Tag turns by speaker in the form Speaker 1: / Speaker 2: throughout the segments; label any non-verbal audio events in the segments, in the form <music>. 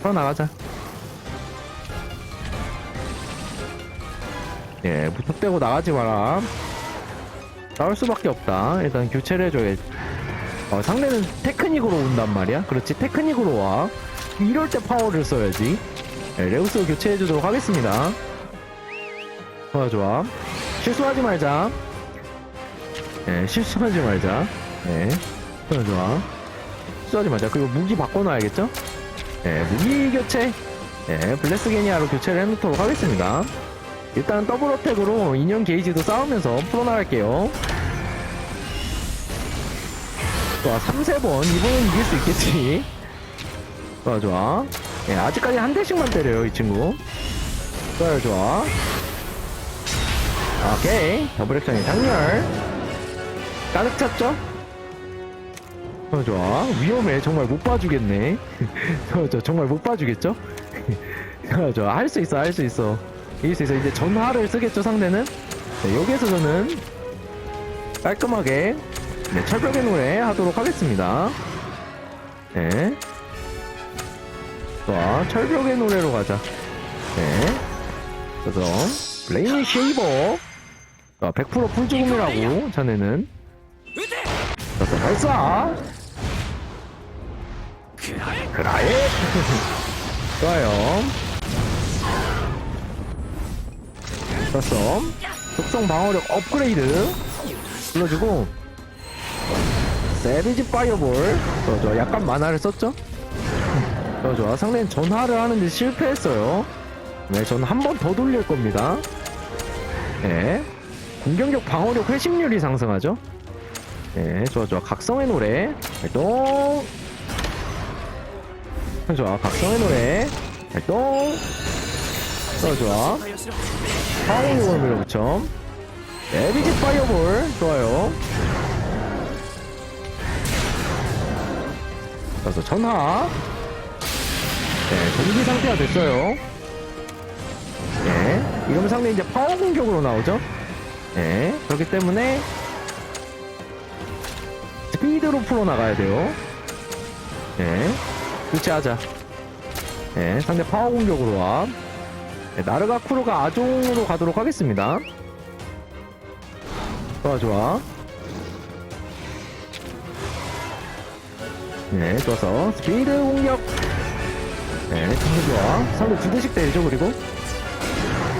Speaker 1: 풀어나가자. 예, 무턱대고 나가지 마라. 나올 수밖에 없다. 일단 교체를 해줘야지. 어, 상대는 테크닉으로 온단 말이야. 그렇지, 테크닉으로 와. 이럴 때 파워를 써야지. 예, 레우스 교체해주도록 하겠습니다. 좋아, 좋아. 실수하지 말자. 예, 실수하지 말자. 예, 좋아, 좋아. 실수하지 말자. 그리고 무기 바꿔놔야겠죠? 예, 무기 교체. 예, 블레스 게니아로 교체를 해놓도록 하겠습니다. 일단 더블 어택으로 인형 게이지도 싸우면서 풀어나갈게요. 좋아, 3, 3번. 이번엔 이길 수 있겠지. 좋아, 좋아. 예, 아직까지 한 대씩만 때려요, 이 친구. 좋아요, 좋아. 오케이. 더블 액션이 장렬. 가득 찼죠? 좋아, 좋아. 위험해. 정말 못 봐주겠네. <laughs> 좋아, 좋아. 정말 못 봐주겠죠? <laughs> 좋아, 좋아. 할 수 있어, 할 수 있어. 이길 수 있어. 이제 전화를 쓰겠죠, 상대는? 네, 여기에서 저는 깔끔하게 네, 철벽의 노래 하도록 하겠습니다. 네. 좋아, 철벽의 노래로 가자. 네. 그래서, 블레이밍 쉐이버. 자, 100% 풀죽음이라고, 자네는. 그래서, 발사! 그라에! 좋아요. 좋았어. 속성 방어력 업그레이드. 불러주고, 세비지 파이어볼. 좋아, 좋아. 약간 만화를 썼죠? 좋아, 좋아. 상대는 전화를 하는데 실패했어요. 네, 저는 한 번 더 돌릴 겁니다. 네. 공격력, 방어력, 회심률이 상승하죠? 네, 좋아, 좋아. 각성의 노래. 활동. 좋아, 각성의 노래. 활동. 좋아, 좋아. 파워용을 밀어붙여. 에비지 파이어볼. 좋아요. 그래서 전화. 네, 전기 상태가 됐어요. 네, 이러면 상대 이제 파워 공격으로 나오죠. 네, 그렇기 때문에 스피드로 풀어 나가야 돼요. 네, 교체하자. 네, 상대 파워 공격으로 와. 네, 나르가 쿠로가 아종으로 가도록 하겠습니다. 좋아, 좋아. 네, 좋아서 스피드 공격. 네, 상대 좋아. 상대 두 대씩 때리죠, 그리고.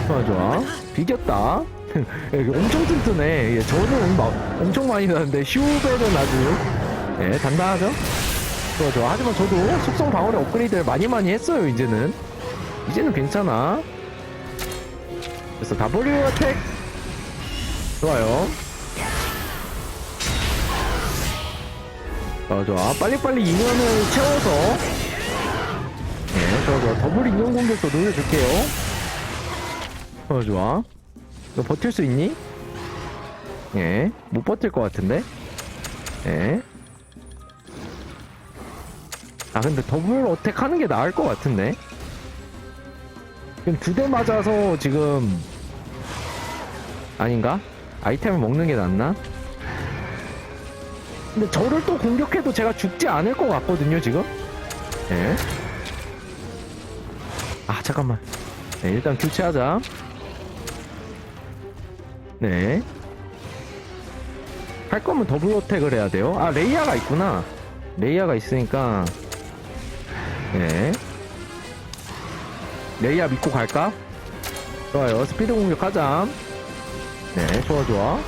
Speaker 1: 좋아, 좋아. 비겼다. <laughs> 엄청 튼튼해. 예, 저는 막 엄청 많이 나는데 슈벨은 아주 예, 단단하죠? 좋아, 좋아. 하지만 저도 속성 방어력 업그레이드를 많이 많이 했어요, 이제는. 이제는 괜찮아. 그래서 W 어택. 좋아요. 좋아, 좋아. 빨리빨리 인원을 채워서 네, 좋아, 좋아. 더블 인형 공격도 노려줄게요. 좋아, 좋아. 너 버틸 수 있니? 예, 못 버틸 것 같은데? 예. 아, 근데 더블 어택 하는 게 나을 것 같은데? 지금 두 대 맞아서 지금, 아닌가? 아이템을 먹는 게 낫나? 근데 저를 또 공격해도 제가 죽지 않을 것 같거든요, 지금? 예. 아, 잠깐만. 네, 일단 교체하자. 네. 할 거면 더블 어택을 해야 돼요. 아, 레이아가 있구나. 레이아가 있으니까. 네. 레이아 믿고 갈까? 좋아요. 스피드 공격하자. 네, 좋아, 좋아.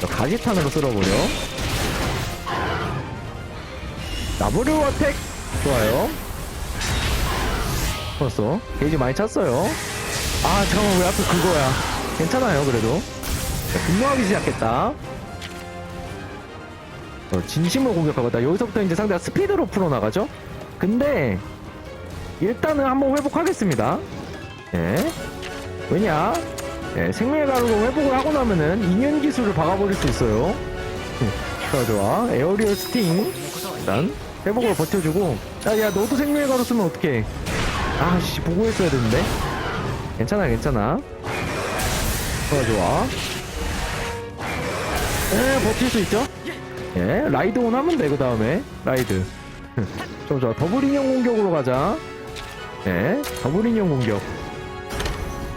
Speaker 1: 저 가지탄으로 쓸어버려. 나무르 어택! 좋아요. 좋았어. 게이지 많이 찼어요. 아, 잠깐만, 왜 앞에 그거야. 괜찮아요, 그래도. 자, 분노하기 시작했다. 어, 진심으로 공격하겠다. 여기서부터 이제 상대가 스피드로 풀어나가죠? 근데, 일단은 한번 회복하겠습니다. 예. 왜냐? 예, 생명의 가루로 회복을 하고 나면은 인연 기술을 박아버릴 수 있어요. <laughs> 좋아, 좋아. 에어리얼 스팅. 일단, 회복으로 버텨주고. 야, 야, 너도 생명의 가루 쓰면 어떡해. 아씨, 보고 했어야 되는데. 괜찮아, 괜찮아. 좋아, 좋아. 예, 버틸 수 있죠? 예, 라이드 온 하면 돼, 그 다음에. 라이드. <laughs> 좋아 좋아. 더블 인형 공격으로 가자. 네 더블 인형 공격.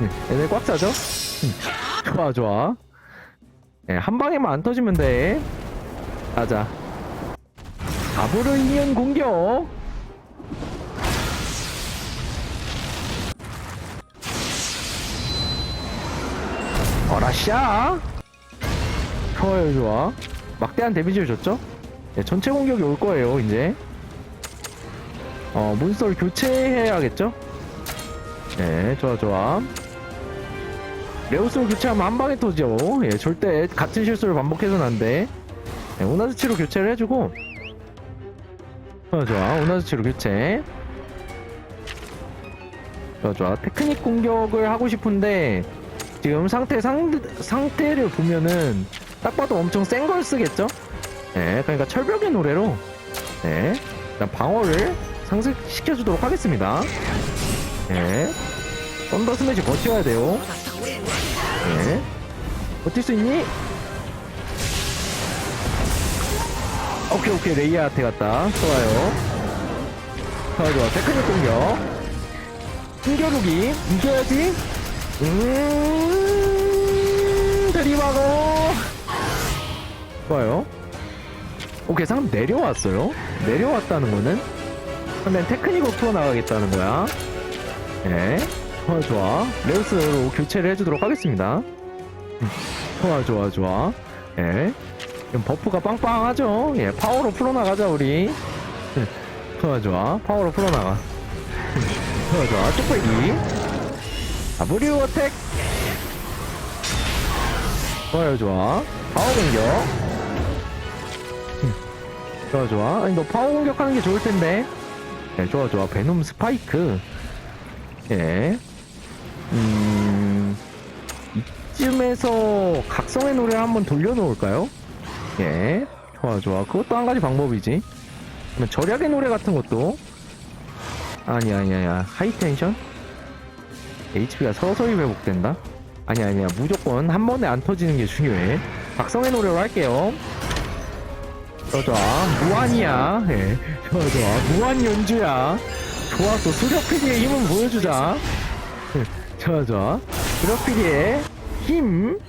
Speaker 1: 음, 얘네 꽉 차죠? 음, <laughs> 좋아 좋아. 네, 한 방에만 안 터지면 돼. 가자. 더블 인형 공격! 어라샤 좋아요 좋아 막대한 데미지를 줬죠? 네, 전체 공격이 올 거예요 이제. 어 몬스터를 교체해야겠죠? 네 좋아 좋아. 레오스를 교체하면 한 방에 터져 예 절대 같은 실수를 반복해서는 안 돼 네, 오나즈치로 교체를 해주고. 좋아 좋아. 오나즈치로 교체. 좋아 좋아. 테크닉 공격을 하고 싶은데 지금 상태 상, 상태를 보면은 딱 봐도 엄청 센 걸 쓰겠죠? 네, 그러니까 철벽의 노래로 네, 일단 방어를 상승시켜 주도록 하겠습니다. 네, 썬더 스매시 버텨야 돼요. 네, 버틸 수 있니? 오케이 오케이 레이아한테 갔다. 좋아요. 좋아 좋아 테크닉 공격. 숨겨루기 이겨야지. 음, 드림하고. 좋아요. 오케이, 상금 내려왔어요. 내려왔다는 거는 상대는 테크닉으로 풀어나가겠다는 거야. 네. 좋아, 좋아. 레우스로 교체를 해주도록 하겠습니다. 음, 좋아, 좋아, 좋아. 예. 지금 버프가 빵빵하죠? 예, 파워로 풀어나가자, 우리. 음, 좋아, 좋아. 파워로 풀어나가. 음, 좋아, 좋아. 쪽배기. W 어택 좋아요 좋아 파워 공격 음, 좋아 좋아. 아니 너 파워 공격하는 게 좋을 텐데. 네 좋아 좋아. 베놈 스파이크. 예. 음, 이쯤에서 각성의 노래 한번 돌려놓을까요? 예. 좋아 좋아. 그것도 한 가지 방법이지. 절약의 노래 같은 것도. 아니 아니 아니야 하이텐션? HP가 서서히 회복된다? 아니 아니야 무조건 한 번에 안 터지는 게 중요해. 박성의 노래로 할게요 좋아 좋아 무한이야. 예 좋아 좋아 무한 연주야. 좋았어. 수렵피디의 힘은 보여주자. 예, 좋아 좋아 수렵피디의 힘. 음,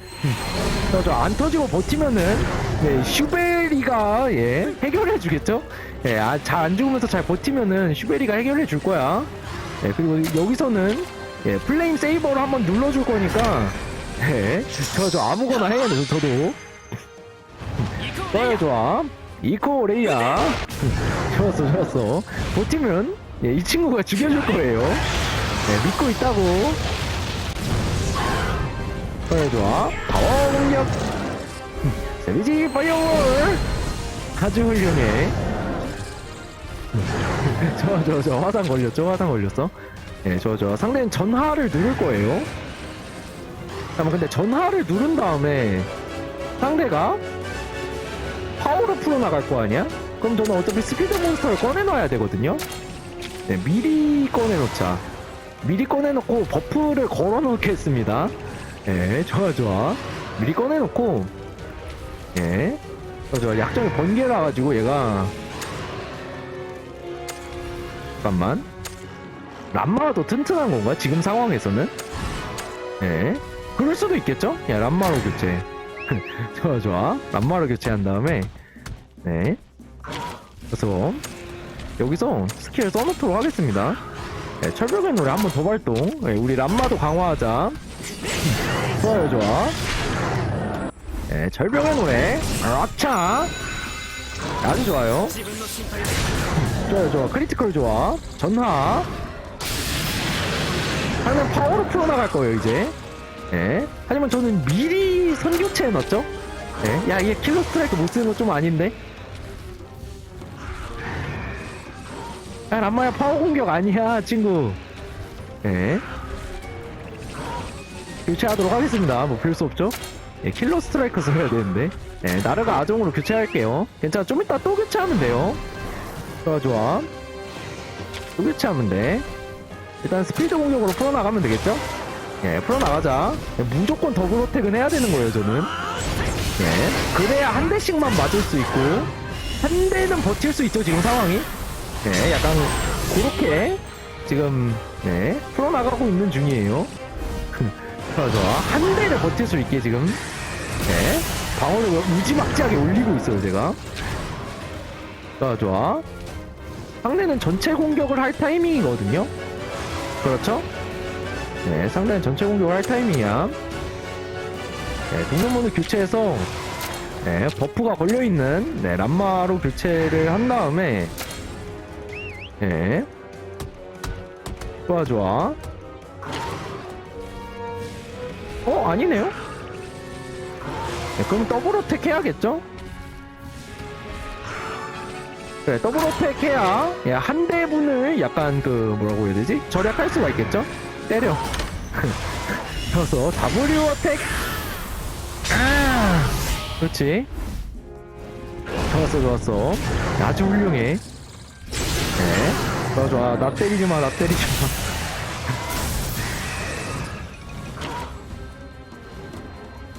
Speaker 1: 좋아 안 터지고 버티면은 네 슈베리가 예 해결해 주겠죠? 예잘 안 죽으면서 잘 버티면은 슈베리가 해결해 줄 거야. 예 그리고 여기서는 예, 플레임 세이버를 한번 눌러줄 거니까, 예, 저, 저 아무거나 해요, 저도. <laughs> 좋아요, 좋아. 이코 레이야. 좋았어, 좋았어. 버티면, 예, 이 친구가 죽여줄 거예요. 예, 믿고 있다고. 좋아요, 좋아. 파워 공격. 세비지 파이어월. 아주 훌륭해. 좋아, 좋아, 좋아. 화상 걸렸죠? 화상 걸렸어? 예, 저, 저, 상대는 전하를 누를 거예요. 잠깐만, 근데 전하를 누른 다음에 상대가 파워로 풀어나갈 거 아니야? 그럼 저는 어차피 스피드 몬스터를 꺼내놔야 되거든요? 네, 미리 꺼내놓자. 미리 꺼내놓고 버프를 걸어 놓겠습니다. 예, 좋아, 좋아. 미리 꺼내놓고, 예. 좋아, 좋아. 약점이 번개라가지고 얘가. 잠깐만. 람마가 더 튼튼한 건가? 지금 상황에서는? 예. 그럴 수도 있겠죠? 야, 람마로 교체. <laughs> 좋아, 좋아. 람마로 교체한 다음에, 네. 그래서, 여기서 스킬 써놓도록 하겠습니다. 네, 철벽의 노래 한 번 더 발동. 네, 우리 람마도 강화하자. <laughs> 좋아요, 좋아. 네, 철벽의 노래. 아차! 아주 좋아요. <laughs> 좋아요, 좋아. 크리티컬 좋아. 전하. 하면 파워로 풀어나갈 거예요 이제 예. 하지만 저는 미리 선교체 해놨죠? 예. 야 이게 킬러 스트라이크 못 쓰는 거 좀 아닌데? 야 람마야 파워 공격 아니야 친구. 예. 교체하도록 하겠습니다. 뭐별수 없죠? 예, 킬러 스트라이크 써야 되는데. 예, 나르가 아종으로 교체할게요. 괜찮아 좀 이따 또 교체하면 돼요. 좋아 좋아. 또 교체하면 돼. 일단 스피드 공격으로 풀어나가면 되겠죠? 예, 풀어나가자. 예, 무조건 더블 어택은 해야 되는 거예요, 저는. 예, 그래야 한 대씩만 맞을 수 있고, 한 대는 버틸 수 있죠, 지금 상황이. 네, 약간 그렇게 지금 네 풀어나가고 있는 중이에요. <laughs> 좋아 좋아 한 대를 버틸 수 있게 지금 네 방어를 무지막지하게 올리고 있어요 제가. 좋아 좋아 상대는 전체 공격을 할 타이밍이거든요. 그렇죠? 네 상대는 전체 공격을 할 타이밍이야. 네, 동료모드 교체해서 네, 버프가 걸려있는 네, 람마로 교체를 한 다음에 네. 좋아 좋아. 어 아니네요? 네, 그럼 더블 어택 해야겠죠? 그래 더블 어택 해야 예, 한 대분을 약간 그 뭐라고 해야 되지? 절약할 수가 있겠죠 때려. 그래서 W 어택. 아 그렇지. 좋았어 좋았어. 아주 훌륭해. 네. 좋아 좋아. 나 때리지 마나 때리지 마.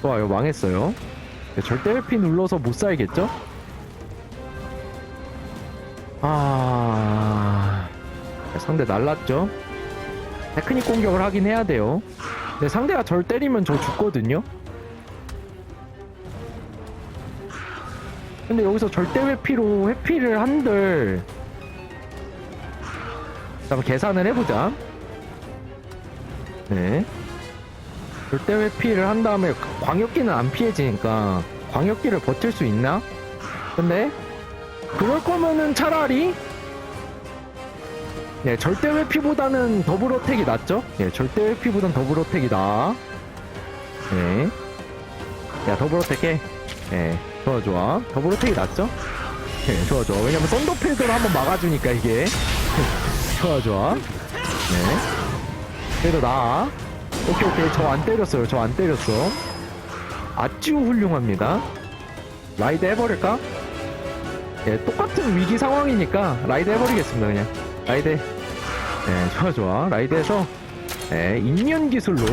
Speaker 1: <laughs> 좋아요 망했어요. 네, 절대 회피 눌러서 못 살겠죠? 아 네, 상대 날랐죠 테크닉 공격을 하긴 해야 돼요. 근데 상대가 절 때리면 저 죽거든요. 근데 여기서 절대 회피로 회피를 한들. 잠깐 계산을 해보자. 네. 절대 회피를 한 다음에 광역기는 안 피해지니까 광역기를 버틸 수 있나? 근데 그럴 거면은 차라리 네 절대 회피보다는 더블 어택이 낫죠? 네 절대 회피보단 더블 어택이 나아 네야 더블 어택 해. 네, 좋아 좋아. 더블 어택이 낫죠? 네, 좋아 좋아. 왜냐면 썬더필드로 한번 막아주니까 이게. <laughs> 좋아 좋아. 네 그래도 나아 오케이 오케이. 저 안 때렸어요. 저 안 때렸어. 아주 훌륭합니다. 라이드 해버릴까? 예 똑같은 위기 상황이니까 라이드 해버리겠습니다 그냥 라이드 예 좋아 좋아. 라이드해서 예 인연 기술로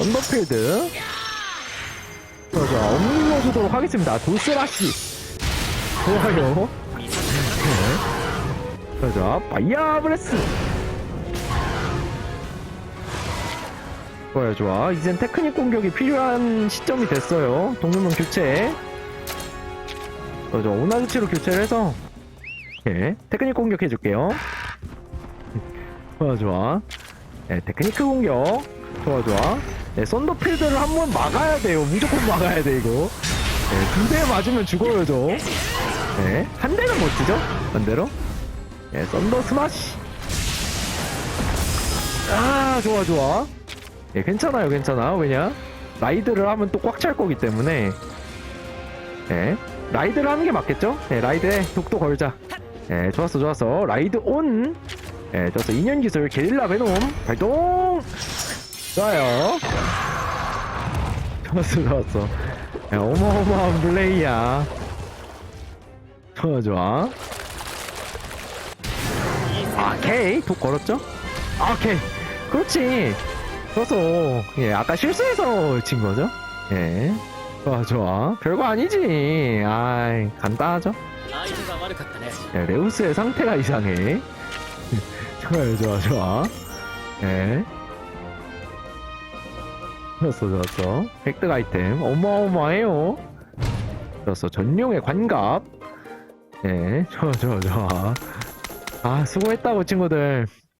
Speaker 1: 언더필드. 좋아 좋아. 업눌러주도록 하겠습니다. 돌스라시 좋아요. 예. 좋아 좋아. 파이어 브레스. 좋아요 좋아. 이젠 테크닉 공격이 필요한 시점이 됐어요. 동료문 교체. 좋아 좋아. 오나즈치로 교체를 해서 예 테크닉 공격 해줄게요 좋아 좋아 예 테크니크 공격 좋아 좋아 예 썬더필드를 한 번 막아야 돼요 무조건 막아야 돼 이거 예, 두대 맞으면 죽어요 저 예 한 대는 멋지죠 반대로 예 썬더 스마시 아 좋아 좋아 예, 괜찮아요, 괜찮아. 왜냐? 라이드를 하면 또 꽉 찰 거기 때문에. 예. 라이드를 하는 게 맞겠죠? 예, 라이드에 독도 걸자. 예, 좋았어, 좋았어. 라이드 온. 예, 좋았어. 인연 기술 게릴라 베놈 발동. 좋아요. <laughs> 좋았어, 좋았어. 예, 어마어마한 플레이야. 좋아, 좋아. 아, K 독 걸었죠? 아, K. 그렇지. 그래서 예 아까 실수해서 진 거죠 예 좋아 좋아 별거 아니지 아이 간단하죠
Speaker 2: 아,
Speaker 1: 네, 레우스의 상태가 이상해. <laughs> 좋아, 좋아, 좋아. 네. 좋았어, 좋았어. 획득 아이템. 어마어마해요. 좋았어. 전용의 관갑. 네, 좋아, 좋아, 좋아. 아, 수고했다고, 친구들.